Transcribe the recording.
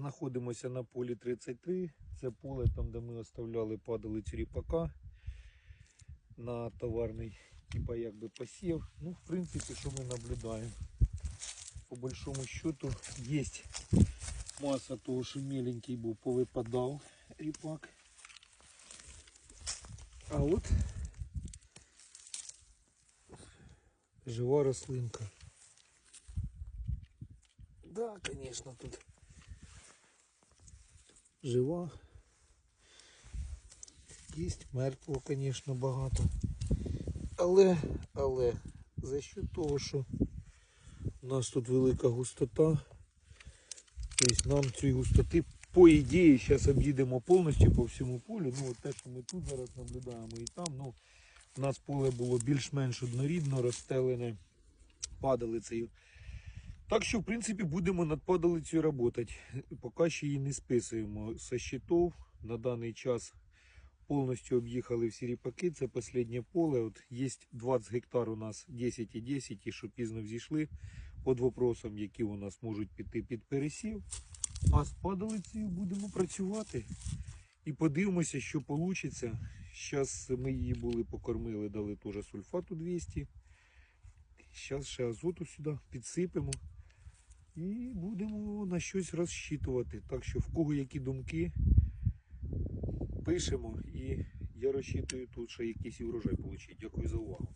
знаходимося на полі 33. Це поле там, де ми оставляли падалицю ріпака на товарний, типа якби посів. Ну, в принципі, що ми наблюдаємо? По большому счету є маса того, що меленький був, повипадав ріпак. А от жива рослинка. Да, конечно, тут жива. Є мертвого, конечно, багато. Але, але, за що того, що у нас тут велика густота, тобто нам цієї густоти, по ідеї, зараз об'їдемо повністю по всьому полю. Ну, от те, що ми тут зараз наблюдаємо і там, ну, у нас поле було більш-менш однорідно розстелене падали падалицею. Так що, в принципі, будемо над падалицею працювати. Поки ще її не списуємо со щитов. На даний час повністю об'їхали всі ріпаки. Це останнє поле. От є 20 гектар у нас 10 і 10, ті, що пізно взійшли під вопросом, які у нас можуть піти під пересів. А з падалицею будемо працювати. І подивимося, що вийде. Зараз ми її були покормили, дали теж сульфату 200. Зараз ще азоту сюди підсипемо. І будемо на щось розчитувати. Так що в кого які думки, пишемо і я розчитую тут, що якийсь урожай отримати. Дякую за увагу.